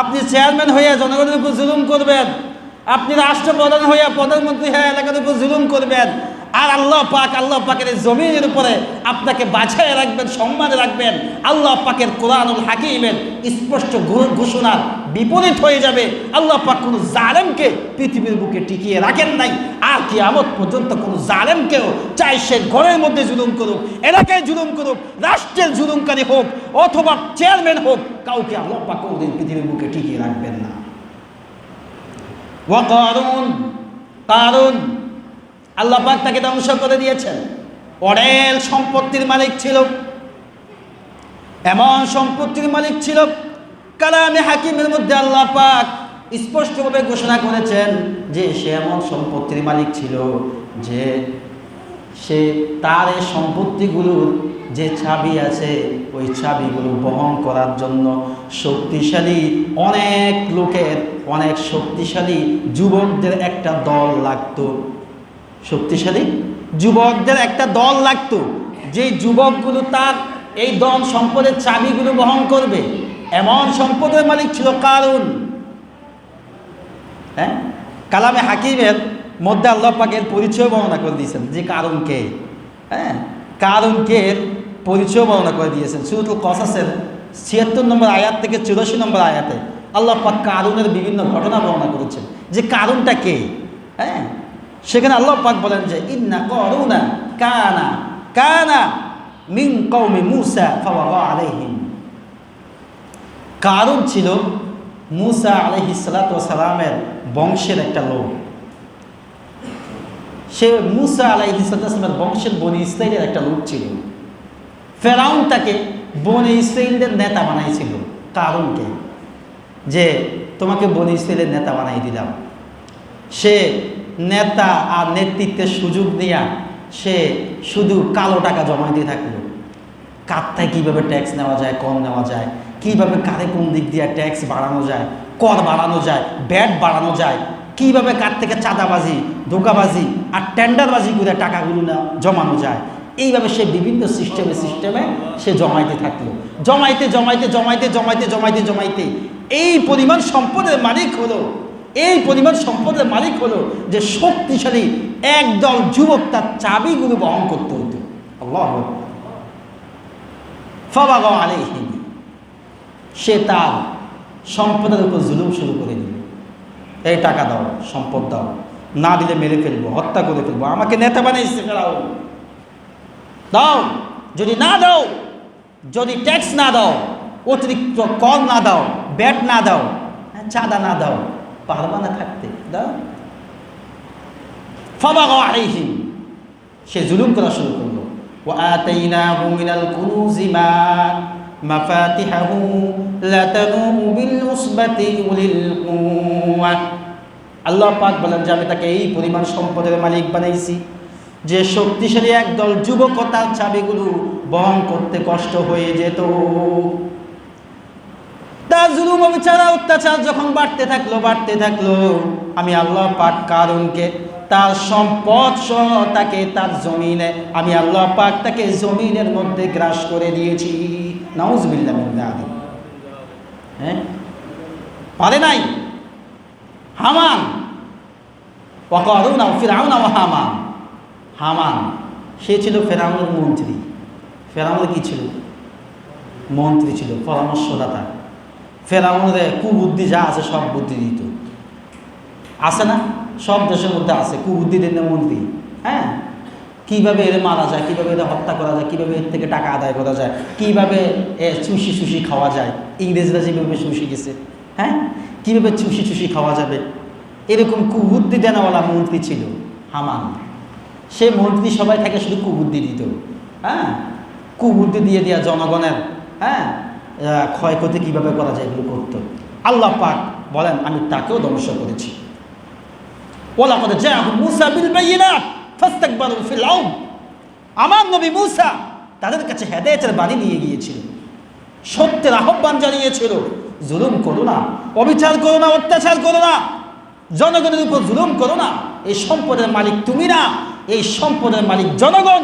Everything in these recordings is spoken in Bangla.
আপনি চেয়ারম্যান হইয়া জনগণের উপর জুলুম করবেন। আপনি রাষ্ট্রপ্রধান হইয়া প্রধানমন্ত্রী হয়ে এলাকার উপর জুলুম করবেন। আর আল্লাহ পাক, আল্লাহ পাকের জমিনের উপরে আপনাকে বাছাই রাখবেন, সম্মান রাখবেন। আল্লাহ পাকের কোরআনুল হাকিমের স্পষ্ট ঘোষণা বিপরীত হয়ে যাবে। আল্লাহ পাক কোনো জালেমকে পৃথিবীর বুকে টিকিয়ে রাখেন নাই। আর কি আমত পর্যন্ত কোনো জালেমকেও চাই সে ঘরের মধ্যে জুলুম করুক, এলাকায় জুলুম করুক, রাষ্ট্রের জুলুমকারী হোক, অথবা চেয়ারম্যান হোক, কাউকে আল্লাহ পাক কোনোদিন পৃথিবীর বুকে টিকিয়ে রাখবেন না। ওয়াকারুন, কারুন, আল্লাহ পাক তাকে ধ্বংস করে দিয়েছেন। অডেল সম্পত্তির মালিক ছিল। এমন সম্পত্তির মালিক ছিল কালামে হাকিমের মধ্যে আল্লাহ পাক স্পষ্টভাবে ঘোষণা করেছেন যে সে এমন সম্পত্তির মালিক ছিল যে সে তার এই সম্পত্তিগুলোর যে চাবি আছে, ওই চাবিগুলো বহন করার জন্য শক্তিশালী অনেক লোকের, অনেক শক্তিশালী যুবকদের একটা দল লাগতো। শক্তিশালী যুবকদের একটা দল লাগতো। যে যুবকগুলো তার এই দল সম্পদের চাবিগুলো বহন করবে এমন সম্পদের মালিক ছিল কারুন? হ্যাঁ? কালামে হাকিমের মধ্যে আল্লাহ পাকের পরিচয় বর্ণনা করে দিয়েছেন যে কারণকে হ্যাঁ? কারণকে পরিচয় বর্ণনা করে দিয়েছেন। সুরতুল কসাসের ছিয়াত্তর নম্বর আয়াত থেকে চুরাশি নম্বর আয়াতে আল্লাহ পাক কারুনের বিভিন্ন ঘটনা বর্ণনা করেছেন। যে কারণটা কে? হ্যাঁ? সেখানে আল্লাহ পাক বলেন যে, ইন্না করুনা কানা কানা মিন কৌমি মুসা ফাওয়া আলাইহিম। কারণ ছিল মুসা আলহিসালামের বংশের একটা লোক। সে মুসা আলাইহিসালামের বংশের বনি ইসরায়েলের একটা লোক ছিল। ফেরাউন তাকে বনি ইসরায়েলদের নেতা বানাইছিল কারণকে যে তোমাকে বনি ইসরায়েলের নেতা বানাই দিলাম। সে নেতা আর নেতৃত্বের সুযোগ দিয়া সে শুধু কালো টাকা জমা দিয়ে থাকল। কাত্তায় কীভাবে ট্যাক্স নেওয়া যায়, কম নেওয়া যায় কীভাবে কারে কোন দিক দিয়ে ট্যাক্স বাড়ানো যায়, কর বাড়ানো যায় ব্যাট বাড়ানো যায়, কীভাবে কার থেকে চাঁদাবাজি, ধোকাবাজি আর টেন্ডারবাজি করে টাকাগুলো না জমানো যায়, এইভাবে সে বিভিন্ন সিস্টেমে সিস্টেমে সে জমাইতে থাকল। জমাইতে জমাইতে জমাইতে জমাইতে জমাইতে জমাইতে এই পরিমাণ সম্পদের মালিক হলো, এই পরিমাণ সম্পদের মালিক হলো যে শক্তিশালী একদল যুবক তার চাবিগুলো বহন করতে হতো। আল্লাহ ফবাগ আলাইহিম। সে তার সম্পদের উপর জুলুম শুরু করে দিল। এই টাকা দাও, সম্পদ দাও। না দিলে মেরে ফেলব, হত্যা করে ফেলব। আমাকে নেতা বানিয়েছে ফেরাও। দাও, যদি না দাও, যদি ট্যাক্স না দাও, অতিরিক্ত কল না দাও, ব্যাট না দাও, চাঁদা না দাও, পারবা না থাকতে। দাও। সে জুলুম করা শুরু করল। مفاتحه لتنوء بالعصبة أولي القوة আল্লাহ পাক বলেন যে আমি তাকে এই পরিমাণ সম্পদের মালিক বানাইছি যে শক্তিশালী একদল যুবক তার চাবিগুলো বহন করতে কষ্ট হয়ে যেত তার জুলুম অবিচারা অত্যাচার যখন বাড়তে থাকলো বাড়তে থাকলো আমি আল্লাহ পাক কারণকে তার সম্পদ সহ তাকে তার জমিনে আমি আল্লাহ পাক তাকে জমিনের মধ্যে গ্রাস করে দিয়েছি নাউজবিল্লা হ্যাঁ? পারে নাই? হামান। ওয়াকারুনা ফিরাউনা ও হামান। হামান, সে ছিল ফেরাউনের মন্ত্রী। ফেরাউনের কি ছিল? মন্ত্রী ছিল, পরামর্শদাতা। ফেরাউনের কুবুদ্ধি যা আছে সব বুদ্ধি দিত। আছে না? সব দেশের মধ্যে আছে, কুবুদ্ধি দেন মন্ত্রী। হ্যাঁ? কীভাবে এর মারা যায়, কীভাবে এদের হত্যা করা যায়, কীভাবে এর থেকে টাকা আদায় করা যায়, কীভাবে চুষি চুষি খাওয়া যায়, ইংরেজরা যেভাবে চুষি গেছে হ্যাঁ? কীভাবে চুষি চুষি খাওয়া যাবে? এরকম কুবুদ্ধি দেনাওয়ালা মন্ত্রী ছিল হামান। সে মন্ত্রী সবাই থাকে শুধু কুবুদ্ধি দিত হ্যাঁ? কুবুদ্ধি দিয়ে দেওয়া জনগণের হ্যাঁ? ক্ষয়ক্ষতি কীভাবে করা যায় এগুলো করতো। আল্লাহ পাক বলেন, আমি তাকেও ধ্বংস করেছি। ওলা করে যে মুসা বিল বাইনাত ফাস্তাকবারু ফিল আরদ আমার নবী মুসা তাদের কাছে হেদায়েতের বাণী নিয়ে গিয়েছিল। সত্যের আহ্বান জানিয়েছিল, জুলুম করো না, অবিচার করো না, অত্যাচার করো না। জনগণের উপর জুলুম করো না। এই সম্পদের মালিক তুমি না। এই সম্পদের মালিক জনগণ।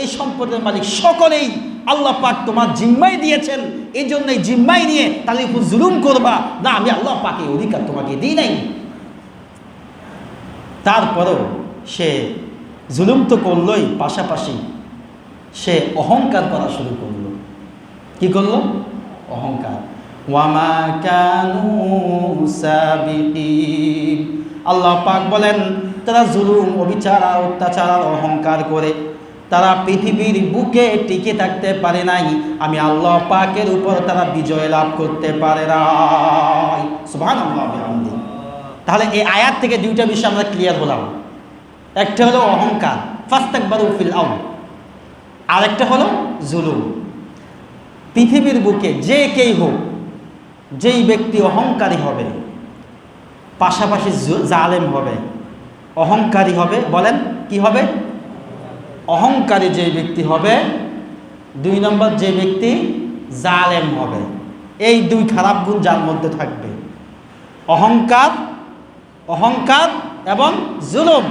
এই সম্পদের মালিক সকলেই আল্লাহ পাক তোমার জিম্মাই দিয়েছেন। এই জন্য এই জিম্মাই নিয়ে তাহলে উপর জুলুম করবা। না, আমি আল্লাহ পাকে অধিকার তোমাকে দিই নাই। তারপরেও সে জুলুম তো করলোই, পাশাপাশি সে অহংকার করা শুরু করল। কি করল? অহংকার। ওয়ামা কানু আল্লাহ পাক বলেন, তারা জুলুম, অবিচার, অত্যাচার, অহংকার করে তারা পৃথিবীর বুকে টিকে থাকতে পারে নাই। আমি আল্লাহ পাকের উপর তারা বিজয় লাভ করতে পারে সুবহানাল্লাহ তাহলে এই আয়াত থেকে দুইটা বিষয় আমরা ক্লিয়ার হলাম। একটা হলো অহংকার ফার্স্ট একবার ফিল আউট আরেকটা হলো জুলুম। পৃথিবীর বুকে যে কেই হোক, যেই ব্যক্তি অহংকারী হবে, পাশাপাশি জালেম হবে, অহংকারী হবে, বলেন কি হবে? অহংকারী যে ব্যক্তি হবে, দুই নম্বর যে ব্যক্তি জালেম হবে। এই দুই খারাপ গুণ যার মধ্যে থাকবে। অহংকার অহংকার এবং জুলুম।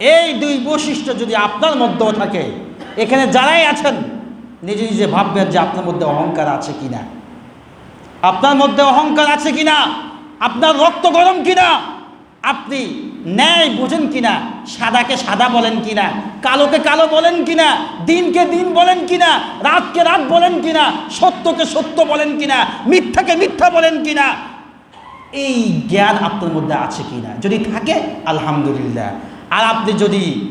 এই দুই বৈশিষ্ট্য যদি আপনার মধ্যেও থাকে, এখানে যারাই আছেন, নিজে নিজে ভাববেন যে আপনার মধ্যে অহংকার আছে কি না আপনার মধ্যে অহংকার আছে কি না আপনার রক্ত গরম কি না আপনি ন্যায় বোঝেন কিনা? সাদাকে সাদা বলেন কিনা? কালোকে কালো বলেন কিনা? দিনকে দিন বলেন কিনা? রাতকে রাত বলেন কিনা? সত্যকে সত্য বলেন কিনা? মিথ্যাকে মিথ্যা বলেন কিনা? এই জ্ঞান আপনার মধ্যে আছে কিনা? যদি থাকে, আলহামদুলিল্লাহ। আর আপনি যদি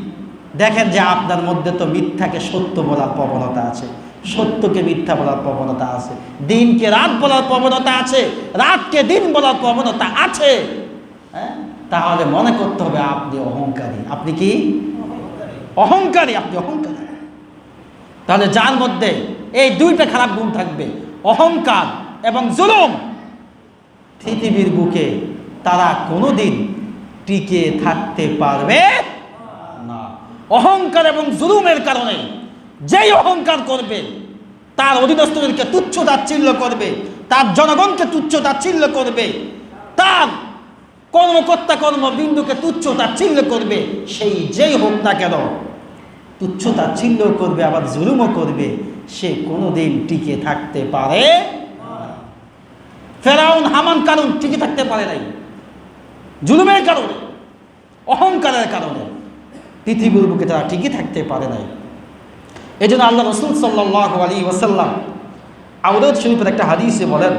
দেখেন যে আপনার মধ্যে তো মিথ্যাকে সত্য বলার প্রবণতা আছে, সত্যকে মিথ্যা বলার প্রবণতা আছে, দিনকে রাত বলার প্রবণতা আছে, রাতকে দিন বলার প্রবণতা আছে হ্যাঁ? তাহলে মনে করতে হবে আপনি অহংকারী। আপনি কি? অহংকারী, আপনি অহংকারী। তাহলে যার মধ্যে এই দুইটা খারাপ গুণ থাকবে, অহংকার এবং জুলুম, পৃথিবীর বুকে তারা কোনোদিন টিকে থাকতে পারবে? না। অহংকার এবং জুলুমের কারণে যেই অহংকার করবে, তার অধীনস্থদেরকে তুচ্ছ তাচ্ছিল্য করবে, তার জনগণকে তুচ্ছ তাচ্ছিল্য করবে, তার কর্মকর্তা কর্মবিন্দুকে তুচ্ছ তাচ্ছিল্য করবে, সেই যেই হোক না কেন, তুচ্ছ তাচ্ছিল্য করবে, আবার জুলুমও করবে, সে কোনোদিন টিকে থাকতে পারে ফেরাউন, হামান কারণ টিকে থাকতে পারে নাই। জুলুমের কারণে, অহংকারের কারণে পৃথিবীর বুকে তারা টিকে থাকতে পারে নাই। এই জন্য আল্লাহ রসুল সাল্লাহ আলী ওসাল্লাম আউরদ শরীফের একটা হাদিসে বলেন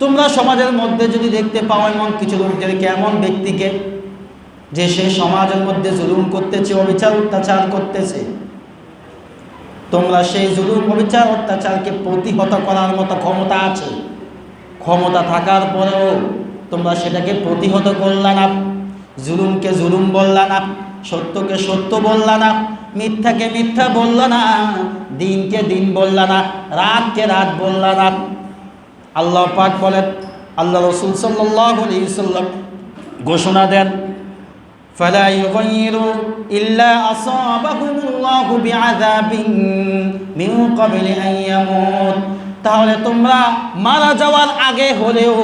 তোমরা সমাজের মধ্যে যদি দেখতে পাও এমন কিছু লোকদেরকে এমন ব্যক্তিকে, যে সে সমাজের মধ্যে জুলুম করতেছে, অবিচার, অত্যাচার করতেছে তোমরা সেই জুলুম অবিচার অত্যাচারকে প্রতিহত করার মতো ক্ষমতা আছে ক্ষমতা থাকার পরেও তোমরা সেটাকে প্রতিহত করলা না জুলুমকে জুলুম বললা না সত্যকে সত্য বললা না মিথ্যাকে মিথ্যা বললা না দিনকে দিন বললা না রাতকে রাত বললা না আল্লাহ পাক বলেন আল্লাহ রসুল সাল্লাহ সাল্লাম ঘোষণা দেন فلا يغيروا إلا أصابهم الله بعذاب من قبل أن يموت তাহলে তোমরা মারা যাওয়ার আগে হলেও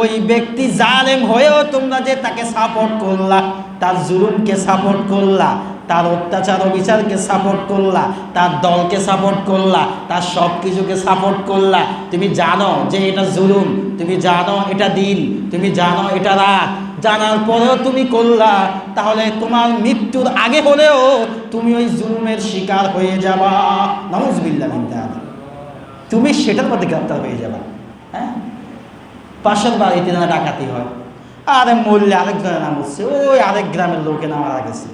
ওই ব্যক্তি জালেম হয়েও তোমরা যে তাকে সাপোর্ট করলা তার জুলুমকে সাপোর্ট করলা তার অত্যাচার অবিচারকে সাপোর্ট করলা তার দলকে সাপোর্ট করলা তার সব কিছুকে সাপোর্ট করলা তুমি জানো যে এটা জুলুম তুমি জানো এটা দিন তুমি জানো এটা রাত জানার পরেও তুমি করলা, তাহলে তোমার মৃত্যুর আগে হলেও তুমি ওই জুলুমের শিকার হয়ে যাবা। নমজবিল্লা বিদ্যান তুমি সেটার মধ্যে গ্রেপ্তার হয়ে যাবা। হ্যাঁ? পাশের বাড়িতে না ডাকাতি হয়। আরে মরলে আরেকজনের নাম হচ্ছে, ওই আরেক গ্রামের লোকে না মারা গেছে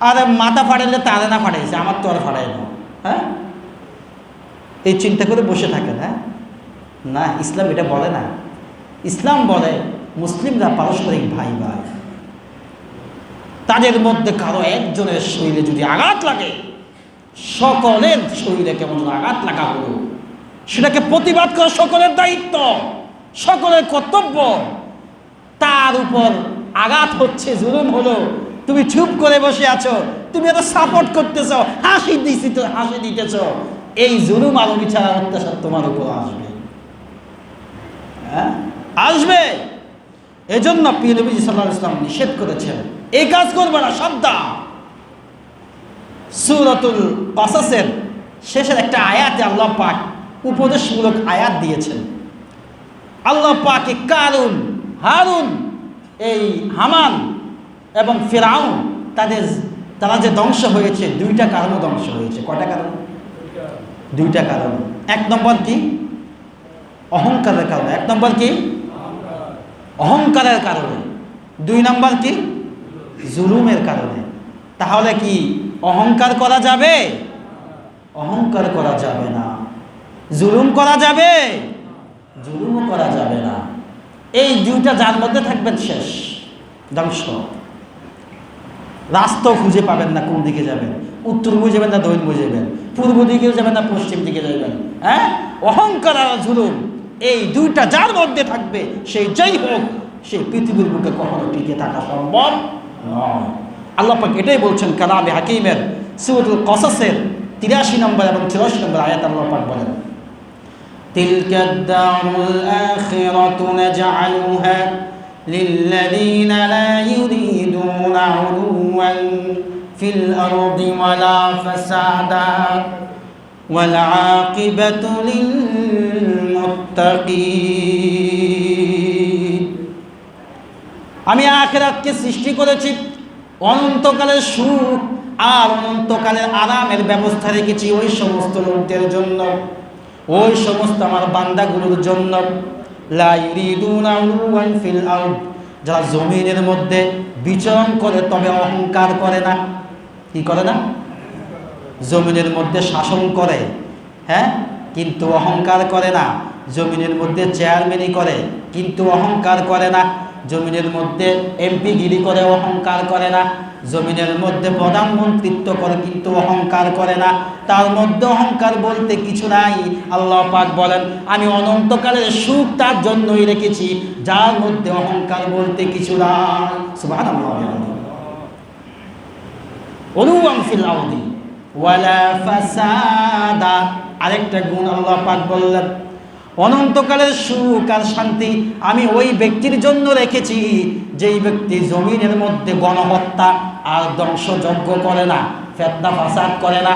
আরে মাথা ফাটাইলে তারে না ফাটাইছে, আমার তো আর ফাটাই না। হ্যাঁ? এই চিন্তা করে বসে থাকেন হ্যাঁ? না, ইসলাম এটা বলে না। ইসলাম বলে মুসলিমরা পারস্পরিক ভাই ভাই। তাদের মধ্যে কারও একজনের শরীরে যদি আঘাত লাগে, সকলের শরীরে কেমন আঘাত লাগা হলো। সেটাকে প্রতিবাদ করা সকলের দায়িত্ব, সকলের কর্তব্য। তার উপর আঘাত হচ্ছে, জুলুম হলো। তুমি চুপ করে বসে আছো, তুমি এটা সাপোর্ট করতেছ, হাসি দিছি তো, হাসি দিতেছ। এই জুলুম আর অবিচার আর অত্যাচার তোমার উপর আসবে। হ্যাঁ? আসবে। এজন্য পীর নবী সাল্লাহ ইসলাম নিষেধ করেছেন। এই কাজ করবে না, সাবধান। সুরতুল কসাসের শেষের একটা আয়াতে আল্লাহ পাক উপদেশমূলক আয়াত দিয়েছেন। আল্লাহ পাকে কারুন, হারুন, এই হামান এবং ফেরাউন, তাদের, তারা যে ধ্বংস হয়েছে, দুইটা কারণে ধ্বংস হয়েছে। কয়টা কারণ? দুইটা কারণ। এক নম্বর কি? অহংকারের কারণে। এক নম্বর কি? অহংকারের কারণে। দুই নম্বর কি? জুলুমের কারণে। তাহলে কি অহংকার করা যাবে? অহংকার করা যাবে না। জুলুম করা যাবে? জুলুমও করা যাবে না। এই দুইটা যার মধ্যে থাকবেন শেষ। ধ্বংস। রাস্তাও খুঁজে পাবেন না কোন দিকে যাবেন। উত্তর মুখে যাবেন না দক্ষিণ মুখে যাবেন। পূর্ব দিকেও যাবেন না পশ্চিম দিকে যাবেন। হ্যাঁ? অহংকার আর জুলুম। এই দুইটা যার মধ্যে থাকবে সেই যাই হোক সেই পৃথিবীর বুকে কখনো টিকে থাকা সম্ভব নয় আল্লাহ পাক এটাই বলছেন কালামে হাকিমের সুরতুল কসাসের তিরাশি নম্বর এবং চুরাশি নম্বর আয়াত আল্লাহ পাক বলেন تلك الدار الآخرة نجعلها للذين لا يريدون علوا في الأرض ولا فسادا والعاقبة للمتقين আমি আখেরাতকে সৃষ্টি করেছি অনন্তকালের সুখ আর অনন্তকালের আরামের ব্যবস্থা রেখেছি ওই সমস্ত লোকদের জন্য ওই সমস্ত আমার বান্দাগুলোর জন্য লা ইউরিদুনা উলুওয়ান ফিল আরদ যারা জমিনের মধ্যে বিচরণ করে তবে অহংকার করে না কি করে না জমিনের মধ্যে শাসন করে হ্যাঁ? কিন্তু অহংকার করে না। জমিনের মধ্যে চেয়ারম্যানই করে, কিন্তু অহংকার করে না। জমিনের মধ্যে এমপি গিরি করে, অহংকার করে না। জমিনের মধ্যে প্রধানমন্ত্রিত্ব করে, কিন্তু অহংকার করে না। তার মধ্যে অহংকার বলতে কিছু নাই। আল্লাহ পাক বলেন, আমি অনন্তকালের সুখ তার জন্যই রেখেছি। যার মধ্যে অহংকার বলতে কিছু নাই। সুবহানাল্লাহ অলুয়াম ফিল ওয়ালা ফাসাদা। আরেকটা গুণ আল্লাহ পাক বললেন, অনন্তকালের সুখ আর শান্তি আমি ওই ব্যক্তির জন্য রেখেছি, যেই ব্যক্তি জমিনের মধ্যে গণহত্যা আর ধ্বংসযজ্ঞ করে না, ফেতনা ফাসাদ করে না।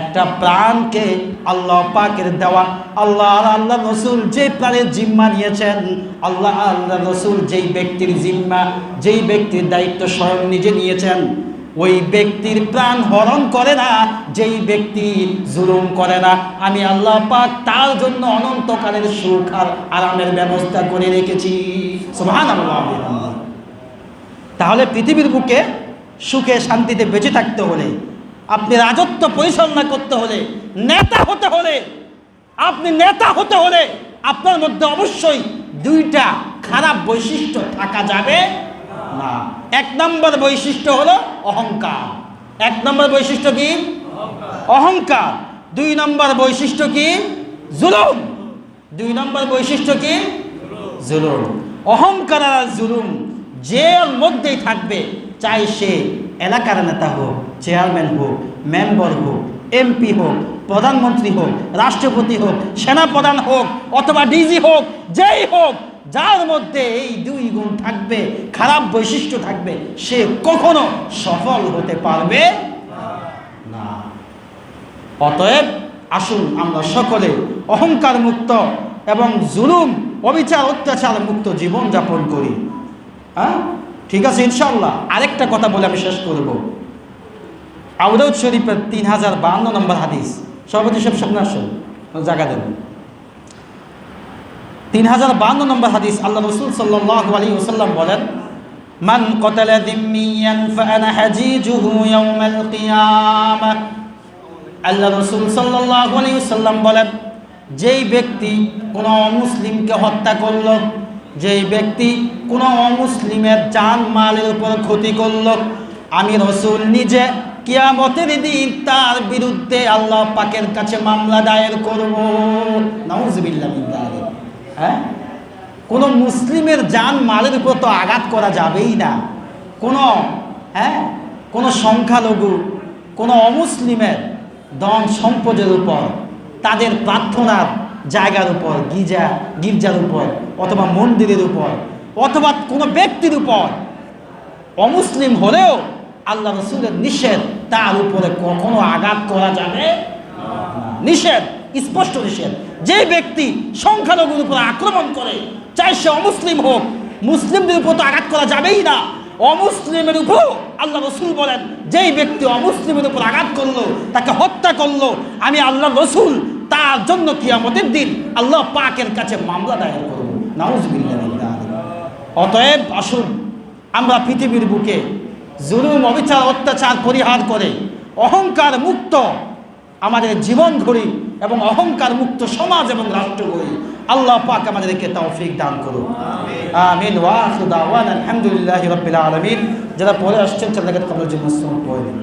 একটা প্রাণকে আল্লাহ পাকের দেওয়া, আল্লাহ আল্লাহ রসুল যে প্রাণের জিম্মা নিয়েছেন, আল্লাহ আল্লাহ রসুল যেই ব্যক্তির জিম্মা, যেই ব্যক্তির দায়িত্ব স্বয়ং নিজে নিয়েছেন ওই ব্যক্তির প্রাণ হরণ করে না, যেই ব্যক্তি জুলুম করে না। আমি আল্লাহ পাক তার জন্য অনন্তকালের সুখ আর আরামের ব্যবস্থা করে রেখেছি। তাহলে পৃথিবীর বুকে সুখে শান্তিতে বেঁচে থাকতে হলে, আপনি রাজত্ব পরিচালনা করতে হলে, নেতা হতে হলে, আপনি নেতা হতে হলে আপনার মধ্যে অবশ্যই দুইটা খারাপ বৈশিষ্ট্য থাকা যাবে। না এক নম্বর বৈশিষ্ট্য হলো অহংকার। এক নম্বর বৈশিষ্ট্য কি? অহংকার। দুই নম্বর বৈশিষ্ট্য কি? জুলুম। দুই নম্বর বৈশিষ্ট্য কি? জুলুম। অহংকার আর জুলুম যে মধ্যেই থাকবে চাই সে এলাকার নেতা হোক চেয়ারম্যান হোক মেম্বার হোক এমপি হোক প্রধানমন্ত্রী হোক রাষ্ট্রপতি হোক সেনাপ্রধান হোক অথবা ডিজি হোক যেই হোক যার মধ্যে এই দুই গুণ থাকবে, খারাপ বৈশিষ্ট্য থাকবে, সে কখনো সফল হতে পারবে না। অতএব আসুন আমরা সকলে অহংকার মুক্ত এবং জুলুম, অবিচার, অত্যাচার মুক্ত জীবন যাপন করি। হ্যাঁ? ঠিক আছে ইনশাল্লাহ আরেকটা কথা বলে আমি শেষ করব। আউদাউদ শরীফের তিন হাজার বাহান্ন নম্বর হাদিস। সভাপতি সব সামনে আসুন, জায়গা দেন তিন হাজার বান্ন নম্বর হাদিস আল্লাহ রসুল সাল্লাহ আলী ওসাল্লাম বলেন, মান কতল দিম্মিয়ান ফানা হাজিজুহু ইয়াউমাল কিয়ামাহ আল্লাহ রসুল সাল্লাহ আলী ওসাল্লাম বলেন, যেই ব্যক্তি কোনো অমুসলিমকে হত্যা করল, যেই ব্যক্তি কোনো অমুসলিমের জান মালের উপর ক্ষতি করল, আমি রসুল নিজে কিয়ামতের দিন তার বিরুদ্ধে আল্লাহ পাকের কাছে মামলা দায়ের করব যালিক। হ্যাঁ? কোনো মুসলিমের যান মালের উপর তো আঘাত করা যাবেই না। কোনো হ্যাঁ? কোনো সংখ্যালঘু, কোনো অমুসলিমের ধন সম্পদের উপর, তাদের প্রার্থনার জায়গার উপর গির্জা গির্জার উপর, অথবা মন্দিরের উপর, অথবা কোনো ব্যক্তির উপর অমুসলিম হলেও আল্লাহ রসুলের নিষেধ তার উপরে কখনো আঘাত করা যাবে নিষেধ। স্পষ্ট নিষেধ। যে ব্যক্তি সংখ্যালঘুর উপর আক্রমণ করে, চাই সে অমুসলিম হোক, মুসলিমদের উপর তো আঘাত করা যাবেই না। অমুসলিমের উপর আল্লাহ রসুল বলেন, যেই ব্যক্তি অমুসলিমের উপর আঘাত করল, তাকে হত্যা করল, আমি আল্লাহ রসুল, তার জন্য কিয়ামতের দিন আল্লাহ পাকের কাছে মামলা দায়ের করব। নাউজবিল্লাহ অতএব আসুন, আমরা পৃথিবীর বুকে জুলুম, অবিচার, অত্যাচার, পরিহার করে, অহংকার মুক্ত আমাদের জীবন ঘড়ি এবং অহংকার মুক্ত সমাজ এবং রাষ্ট্র গড়ি আল্লাহ পাক আমাদেরকে তৌফিক দান করুন আমিন। ওয়াখির দাওয়ানা আলহামদুলিল্লাহ রাব্বিল আলামিন। যারা পরে আসছেন তাদেরকে কবুল জন্য পড়ে। দিন